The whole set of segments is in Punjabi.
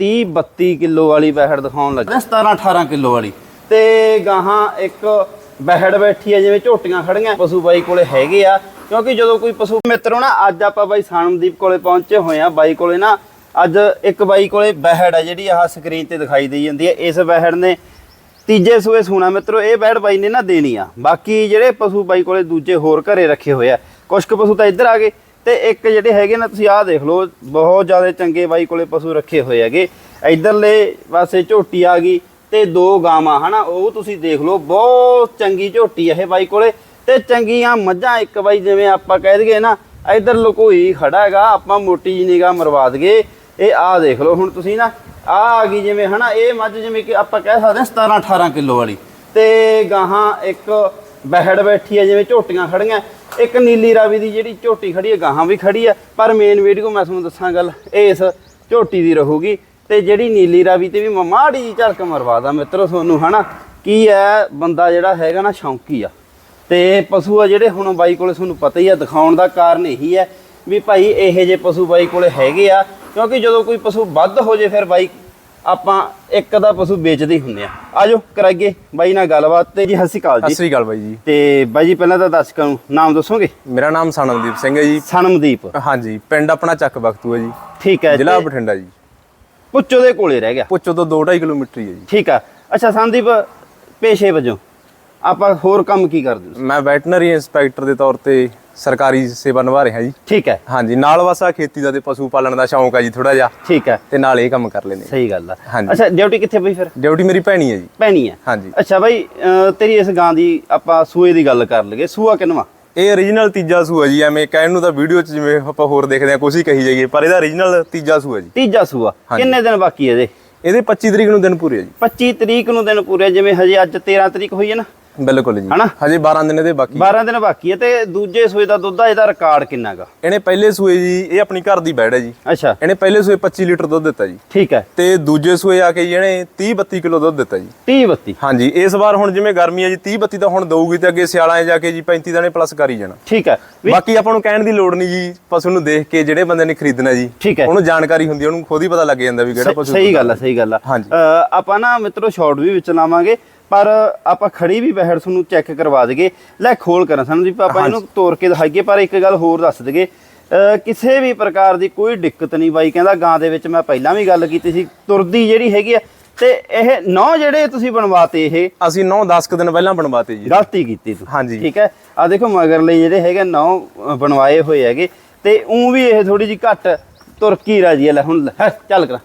30 32 ਕਿਲੋ ਵਾਲੀ ਬਹਿੜ ਦਿਖਾਉਣ ਲੱਗਾ। 17 18 ਕਿਲੋ ਵਾਲੀ। ਤੇ ਗਾਹਾਂ ਇੱਕ ਬਹਿੜ ਬੈਠੀ ਹੈ ਜਿਵੇਂ ਝੋਟੀਆਂ ਖੜੀਆਂ। ਪਸ਼ੂ ਬਾਈ ਕੋਲੇ ਹੈਗੇ ਆ ਕਿਉਂਕਿ ਜਦੋਂ ਕੋਈ ਪਸ਼ੂ ਮਿੱਤਰੋ ਨਾ ਅੱਜ ਆਪਾਂ ਬਾਈ ਸਾਨਮਦੀਪ ਕੋਲੇ ਪਹੁੰਚੇ ਹੋਏ ਆ। ਬਾਈ ਕੋਲੇ ਨਾ ਅੱਜ ਇੱਕ ਬਾਈ ਕੋਲੇ ਬਹਿੜ ਹੈ ਜਿਹੜੀ ਆਹ ਸਕਰੀਨ ਤੇ ਦਿਖਾਈ ਦੇਈ ਜਾਂਦੀ ਹੈ ਇਸ ਬਹਿੜ ਨੇ ਤੀਜੇ ਸੂਏ ਸੂਣਾ ਮਿੱਤਰੋ ਇਹ ਬੈੜ ਬਾਈ ਨੇ ਨਾ ਦੇਣੀ ਆ। ਬਾਕੀ ਜਿਹੜੇ ਪਸ਼ੂ ਬਾਈ ਕੋਲੇ ਦੂਜੇ ਹੋਰ ਘਰੇ ਰੱਖੇ ਹੋਏ ਆ ਕੁਝ ਕੁ ਪਸ਼ੂ ਤਾਂ ਇੱਧਰ ਆ ਗਏ। ਤੇ ਇੱਕ ਜਿਹੜੇ ਹੈਗੇ ਨਾ, ਤੁਸੀਂ ਆਹ ਦੇਖ ਲਓ, ਬਹੁਤ ਜ਼ਿਆਦਾ ਚੰਗੇ ਬਾਈ ਕੋਲੇ ਪਸ਼ੂ ਰੱਖੇ ਹੋਏ ਹੈਗੇ। ਇੱਧਰਲੇ ਪਾਸੇ ਝੋਟੀ ਆ ਗਈ ਤੇ ਦੋ ਗਾਵਾਂ, ਹਨਾ, ਉਹ ਤੁਸੀਂ ਦੇਖ ਲਓ, ਬਹੁਤ ਚੰਗੀ ਝੋਟੀ ਆ ਇਹ ਬਾਈ ਕੋਲੇ। ਤੇ ਚੰਗੀਆਂ ਮੱਝਾਂ ਇੱਕ ਬਾਈ, ਜਿਵੇਂ ਆਪਾਂ ਕਹਿ ਦਈਏ ਨਾ, ਇੱਧਰ ਲਕੋਈ ਖੜਾ ਹੈਗਾ, ਆਪਾਂ ਮੋਟੀ ਜੀ ਨਿਗਾਹ ਮਰਵਾ ਦਈਏ। ਇਹ ਆਹ ਦੇਖ ਲਓ ਹੁਣ ਤੁਸੀਂ ਨਾ ਆ ਆ ਗਈ ਜਿਵੇਂ, ਹਨਾ, ਇਹ ਮੱਝ ਜਿਵੇਂ ਕਿ ਆਪਾਂ ਕਹਿ ਸਕਦੇ ਹਾਂ 17 18 ਕਿਲੋ ਵਾਲੀ। ਤੇ ਗਾਹਾਂ ਇੱਕ ਬਹਿੜ ਬੈਠੀ ਹੈ ਜਿਵੇਂ ਝੋਟੀਆਂ ਖੜੀਆਂ। ਇੱਕ ਨੀਲੀ ਰਾਵੀ ਦੀ ਜਿਹੜੀ ਝੋਟੀ ਖੜੀ ਹੈ, ਗਾਹਾਂ ਵੀ ਖੜੀ ਹੈ, ਪਰ ਮੇਨ ਵੀਡੀਓ ਮੈਂ ਤੁਹਾਨੂੰ ਦੱਸਾਂ ਗੱਲ, ਇਸ ਝੋਟੀ ਦੀ ਰਹੂਗੀ ਤੇ ਜਿਹੜੀ ਨੀਲੀ ਰਾਵੀ ਤੇ ਵੀ ਮੈਂ ਮਾੜੀ ਜੀ ਝਲਕ ਮਰਵਾਦਾ ਮਿੱਤਰੋ ਤੁਹਾਨੂੰ, ਹਨਾ? ਕੀ ਹੈ, ਬੰਦਾ ਜਿਹੜਾ ਹੈਗਾ ਨਾ ਸ਼ੌਂਕੀ ਆ। ਤੇ ਪਸ਼ੂ ਆ ਜਿਹੜੇ ਹੁਣ ਬਾਈ ਕੋਲੇ ਤੁਹਾਨੂੰ ਪਤਾ ਹੀ ਆ, ਦਿਖਾਉਣ ਦਾ ਕਾਰਨ ਇਹੀ ਹੈ ਵੀ ਭਾਈ ਇਹੋ ਜਿਹੇ ਪਸ਼ੂ ਬਾਈ ਕੋਲੇ ਹੈਗੇ ਆ, ਕਿਉਂਕਿ ਜਦੋਂ ਕੋਈ ਪਸ਼ੂ ਵੱਧ ਹੋ ਜੇ ਫਿਰ ਬਾਈ ਆਪਾਂ ਇੱਕ ਦਾ ਪਸ਼ੂ ਵੇਚਦੇ ਹੁੰਦੇ ਆ। ਆਜੋ ਕਰਾਈਏ ਬਾਈ ਨਾਲ ਗੱਲਬਾਤ ਤੇ ਜੀ ਸਤਿ ਸ਼੍ਰੀ ਅਕਾਲ ਸਤਿ ਜੀ ਸ੍ਰੀ ਅਕਾਲ ਬਾਈ ਜੀ। ਤੇ ਬਾਈ ਜੀ ਪਹਿਲਾਂ ਤਾਂ ਦਰਸ਼ਕਾਂ ਨੂੰ ਨਾਮ ਦੱਸੋਗੇ? ਮੇਰਾ ਨਾਮ ਸਨਮਦੀਪ ਸਿੰਘ ਹੈ ਜੀ। ਸਨਮਦੀਪ। ਹਾਂਜੀ ਪਿੰਡ ਆਪਣਾ ਚੱਕ ਬਖਤੂ ਹੈ ਜੀ। ਠੀਕ ਹੈ ਜ਼ਿਲ੍ਹਾ ਬਠਿੰਡਾ ਜੀ। ਪੁੱਚੋ ਦੇ ਕੋਲੇ ਰਹਿ ਗਿਆ। ਪੁੱਛੋ ਤੋਂ 2.5 ਕਿਲੋਮੀਟਰ ਹੀ ਹੈ ਜੀ। ਠੀਕ ਆ। ਅੱਛਾ ਸੰਦੀਪ ਪੇਸ਼ੇ ਵਜੋਂ ਆਪਾਂ ਹੋਰ ਕੰਮ ਕੀ ਕਰਦੇ ਹੋ? ਮੈਂ ਵੈਟਰਨਰੀ ਇੰਸਪੈਕਟਰ ਦੇ ਤੌਰ ਤੇ ਸਰਕਾਰੀ ਸੇਵਾ ਨਿਭਾ ਰਿਹਾ ਜੀ। ਠੀਕ ਹੈ। ਹਾਂਜੀ ਨਾਲ ਵਸਾ ਖੇਤੀ ਦਾ ਤੇ ਪਸ਼ੂ ਪਾਲਣ ਦਾ ਸ਼ੌਂਕ ਹੈ ਜੀ ਥੋੜਾ ਜਿਹਾ। ਠੀਕ ਹੈ। ਤੇ ਨਾਲ ਇਹ ਕੰਮ ਕਰ ਲੈਨੇ ਸਹੀ ਗੱਲ ਆ। ਹਾਂਜੀ। ਅੱਛਾ ਡਿਊਟੀ ਕਿੱਥੇ ਬਈ ਫਿਰ? ਡਿਊਟੀ ਮੇਰੀ ਭੈਣੀ ਹੈ ਜੀ। ਪੈਣੀ ਹੈ ਹਾਂਜੀ। ਅੱਛਾ ਬਾਈ ਅਹ ਤੇਰੀ ਇਸ ਗਾਂ ਦੀ ਆਪਾਂ ਸੂਏ ਦੀ ਗੱਲ ਕਰ ਲਈਏ। ਸੂਆ ਕਿੰਨਵਾ? ਇਹ origignal ਤੀਜਾ ਸੂਆ ਜੀ ਐਵੇਂ ਕਹਿਣ ਨੂੰ ਤਾਂ ਵੀਡੀਓ 'ਚ ਜਿਵੇਂ ਆਪਾਂ ਹੋਰ ਦੇਖਦੇ ਆ ਕੁਛ ਹੀ ਕਹੀ ਜਾਈਏ ਪਰ ਇਹਦਾ origignal ਤੀਜਾ ਸੂਆ ਜੀ। ਤੀਜਾ ਸੂਆ। ਹਾਂਜੀ। ਕਿੰਨੇ ਦਿਨ ਬਾਕੀ ਇਹਦੇ? ਇਹਦੇ 25 ਤਰੀਕ ਨੂੰ ਦਿਨ ਪੂਰੇ ਆ ਜੀ। 25 ਤਰੀਕ ਨੂੰ ਦਿਨ ਪੂਰੇ ਜਿਵੇਂ ਹਜੇ ਅੱਜ 13 ਤਰੀਕ ਹੋਈ ਹੈ ਨਾ? ਬਿਲਕੁਲ ਜੀ। ਹਨਾ? ਹਜੇ 12 ਦਿਨ ਇਹਦੇ ਬਾਕੀ। 12 ਦਿਨ ਬਾਕੀ ਹੈ ਤੇ ਦੂਜੇ ਸੂਏ ਦਾ ਦੁੱਧ ਆ ਇਹਦਾ ਰਿਕਾਰਡ ਕਿੰਨਾਗਾ ਇਹਨੇ ਪਹਿਲੇ ਸੂਏ ਜੀ ਇਹ ਆਪਣੀ ਘਰ ਦੀ ਬੈੜ ਹੈ ਜੀ। ਅੱਛਾ। ਇਹਨੇ ਪਹਿਲੇ ਸੂਏ 25 ਲੀਟਰ ਦੁੱਧ ਦਿੱਤਾ ਜੀ। ਠੀਕ ਹੈ। ਤੇ ਦੂਜੇ ਸੂਏ ਆ ਕੇ ਜੀ ਇਹਨੇ 30 32 ਕਿਲੋ ਦੁੱਧ ਦਿੱਤਾ ਜੀ। 30 32 ਹਾਂਜੀ ਇਸ ਵਾਰ ਹੁਣ ਜਿਵੇਂ ਗਰਮੀ ਹੈ ਜੀ 30 32 ਤਾਂ ਹੁਣ ਦਊਗੀ ਤੇ ਅੱਗੇ ਸਿਆਲਾਂ 'ਚ ਜਾ ਕੇ ਜੀ 35 ਦਾਣੇ ਪਲੱਸ ਕਰ ਜਾਣਾ। ਠੀਕ ਹੈ। ਬਾਕੀ ਆਪਾਂ ਨੂੰ ਕਹਿਣ ਦੀ ਲੋੜ ਨਹੀਂ ਜੀ ਪਸ਼ੂ ਨੂੰ ਦੇਖ ਕੇ ਜਿਹੜੇ ਬੰਦੇ ਨੇ ਖਰੀਦਣਾ ਜੀ ਠੀਕ। ਉਹਨੂੰ ਜਾਣਕਾਰੀ ਹੁੰਦੀ ਉਹਨੂੰ ਖੁਦ ਹੀ ਪਤਾ ਲੱਗ ਜਾਂਦਾ ਵੀ ਕਿਹੜਾ ਪਸ਼ੂ ਸਹੀ ਗੱਲ ਆ ਸਹੀ ਗੱਲ ਆ ਆਪਾਂ ਨਾ ਮਿੱਤਰੋ ਸ਼ਾਰਟ ਵੀ ਵਿੱਚ ਲਾਵਾਂਗੇ। ਪਰ ਆਪਾਂ ਖੜੀ ਵੀ ਬਹਿੜ ਤੁਹਾਨੂੰ ਚੈੱਕ ਕਰਵਾ ਦਈਏ। ਲੈ ਖੋਲ ਕਰਾਂ ਸਾਨੂੰ ਜੀ ਆਪਾਂ ਇਹਨੂੰ ਤੋੜ ਕੇ ਦਿਖਾਈਏ ਪਰ ਇੱਕ ਗੱਲ ਹੋਰ ਦੱਸ ਅਹ ਕਿਸੇ ਵੀ ਪ੍ਰਕਾਰ ਦੀ ਕੋਈ ਦਿੱਕਤ ਨਹੀਂ ਬਾਈ ਕਹਿੰਦਾ ਗਾਂ ਦੇ ਵਿੱਚ ਮੈਂ ਪਹਿਲਾਂ ਵੀ ਗੱਲ ਕੀਤੀ ਸੀ ਤੁਰਦੀ ਜਿਹੜੀ ਹੈਗੀ ਆ ਤੇ ਇਹ ਨੌ ਜਿਹੜੇ ਤੁਸੀਂ ਬਣਵਾਤੇ ਇਹ? ਅਸੀਂ 9-10 ਕੁ ਦਿਨ ਪਹਿਲਾਂ ਬਣਵਾਤੇ ਜੀ। ਗਲਤੀ ਕੀਤੀ ਤੂੰ ਹਾਂਜੀ। ਠੀਕ ਹੈ? ਆ ਦੇਖੋ ਮਗਰਲੇ ਜਿਹੜੇ ਹੈਗੇ ਨੌ ਬਣਵਾਏ ਹੋਏ ਹੈਗੇ। ਤੇ ਉਂ ਵੀ ਇਹ ਥੋੜੀ ਜੀ ਘੱਟ ਤੁਰਕੀ ਰਾਜੀ ਲੈ ਹੁਣ ਚੱਲ ਕਰਾਂ।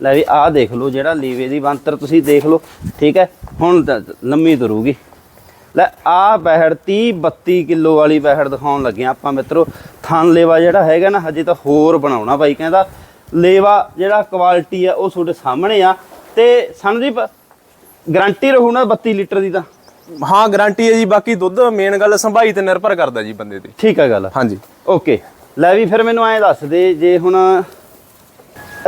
ਲੈ ਵੀ ਆਹ ਦੇਖ ਲਓ ਜਿਹੜਾ ਲੀਵੇ ਦੀ ਬੰਤਰ ਤੁਸੀਂ ਦੇਖ ਲਓ ਠੀਕ ਹੈ? ਹੁਣ ਲੰਮੀ ਤੁਰੂਗੀ। ਲੈ ਆਹ ਬਹਿੜ 30 32 ਕਿਲੋ ਵਾਲੀ ਬਹਿੜ ਦਿਖਾਉਣ ਲੱਗੇ ਆਪਾਂ ਮਿੱਤਰੋ। ਥਣ ਲੇਵਾ ਜਿਹੜਾ ਹੈਗਾ ਨਾ ਹਜੇ ਤਾਂ ਹੋਰ ਬਣਾਉਣਾ ਬਾਈ ਕਹਿੰਦਾ। ਲੇਵਾ ਜਿਹੜਾ ਕੁਆਲਿਟੀ ਆ ਉਹ ਤੁਹਾਡੇ ਸਾਹਮਣੇ ਆ। ਤੇ ਸੰਦੀਪ ਗਾਰੰਟੀ ਰਹੂ ਨਾ 32 ਲੀਟਰ ਦੀ ਤਾਂ? ਹਾਂ ਗਾਰੰਟੀ ਹੈ ਜੀ। ਬਾਕੀ ਦੁੱਧ ਮੇਨ ਗੱਲ ਸੰਭਾਈ ਤੇ ਨਿਰਭਰ ਕਰਦਾ ਜੀ ਬੰਦੇ ਤੇ। ਠੀਕ ਹੈ ਗੱਲ। ਹਾਂਜੀ। ਓਕੇ ਲੈ ਵੀ ਫਿਰ ਮੈਨੂੰ ਐਂ ਦੱਸ ਦੇ ਜੇ ਹੁਣ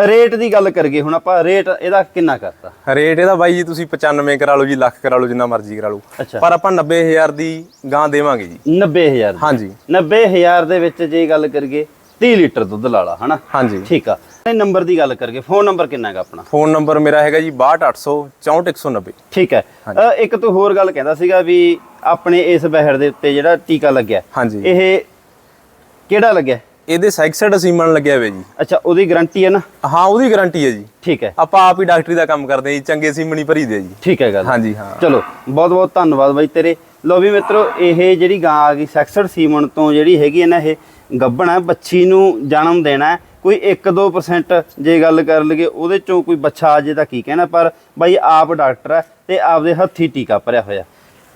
ਰੇਟ ਦੀ ਗੱਲ ਕਰੀਏ ਹੁਣ ਆਪਾਂ ਰੇਟ ਇਹਦਾ ਕਿੰਨਾ ਕਰਤਾ? ਰੇਟ ਇਹਦਾ ਬਾਈ ਜੀ ਤੁਸੀਂ 95 ਕਰਾ ਲਓ ਜੀ ਲੱਖ ਕਰਾ ਲਓ ਜਿੰਨਾ ਮਰਜ਼ੀ ਕਰਾ ਲਓ। ਪਰ ਆਪਾਂ 90000 ਦੀ ਗਾਂ ਦੇਵਾਂਗੇ ਜੀ। 90000 ਦੀ। ਹਾਂਜੀ। 90000 ਦੇ ਵਿੱਚ ਜੇ ਗੱਲ ਕਰੀਏ 30 ਲੀਟਰ ਦੁੱਧ ਲਾ ਲਾ ਹਨਾ? ਹਾਂਜੀ। ਠੀਕ ਆ। ਇਹ ਨੰਬਰ ਦੀ ਗੱਲ ਕਰੀਏ ਫੋਨ ਨੰਬਰ ਕਿੰਨਾ ਹੈਗਾ ਆਪਣਾ? ਫੋਨ ਨੰਬਰ ਮੇਰਾ ਹੈਗਾ ਜੀ 62800 64190 ਠੀਕ ਹੈ। ਇੱਕ ਤੂੰ ਹੋਰ ਗੱਲ ਕਹਿੰਦਾ ਸੀਗਾ ਵੀ ਆਪਣੇ ਇਸ ਬਹਿਰ ਦੇ ਉੱਤੇ ਜਿਹੜਾ ਟੀਕਾ ਲੱਗਿਆ ਹਾਂਜੀ। ਇਹ ਕਿਹੜਾ ਲੱਗਿਆ? ਇਹਦੇ ਸੈਕਸਡ ਸੀਮਨ ਲੱਗਿਆ ਹੋਇਆ ਜੀ। ਅੱਛਾ ਉਹਦੀ ਗਾਰੰਟੀ ਹੈ ਨਾ? ਹਾਂ ਉਹਦੀ ਗਾਰੰਟੀ ਹੈ ਜੀ। ਠੀਕ ਹੈ। ਆਪਾਂ ਆਪ ਹੀ ਡਾਕਟਰੀ ਦਾ ਕੰਮ ਕਰਦੇ ਜੀ ਚੰਗੇ ਸੀਮਣੀ ਭਰੀ ਦੇ ਜੀ। ਠੀਕ ਹੈ ਗੱਲ। ਹਾਂਜੀ ਹਾਂ। ਚਲੋ ਬਹੁਤ ਬਹੁਤ ਧੰਨਵਾਦ ਬਾਈ ਤੇਰੇ। ਲੋ ਵੀ ਮਿੱਤਰੋ ਇਹ ਜਿਹੜੀ ਗਾਂ ਆ ਗਈ ਸੈਕਸਡ ਸੀਮਨ ਤੋਂ ਜਿਹੜੀ ਹੈਗੀ ਹੈ ਨਾ ਇਹ ਗੱਭਣ ਹੈ ਬੱਚੀ ਨੂੰ ਜਨਮ ਦੇਣਾ। ਕੋਈ 1-2% ਜੇ ਗੱਲ ਕਰ ਲਈਏ ਉਹਦੇ ਚੋਂ ਕੋਈ ਬੱਚਾ ਆ ਜੇ ਤਾਂ ਕੀ ਕਹਿਣਾ ਪਰ ਬਾਈ ਆਪ ਡਾਕਟਰ ਹੈ ਤੇ ਆਪਦੇ ਹੱਥੀ ਟੀਕਾ ਭਰਿਆ ਹੋਇਆ।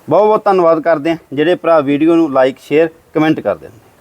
ਬਹੁਤ ਬਹੁਤ ਧੰਨਵਾਦ ਕਰਦੇ ਆ ਜਿਹੜੇ ਭਰਾ ਵੀਡੀਓ ਨੂੰ ਲਾਈਕ ਸ਼ੇਅਰ ਕਮੈਂਟ ਕਰਦੇ ਨੇ।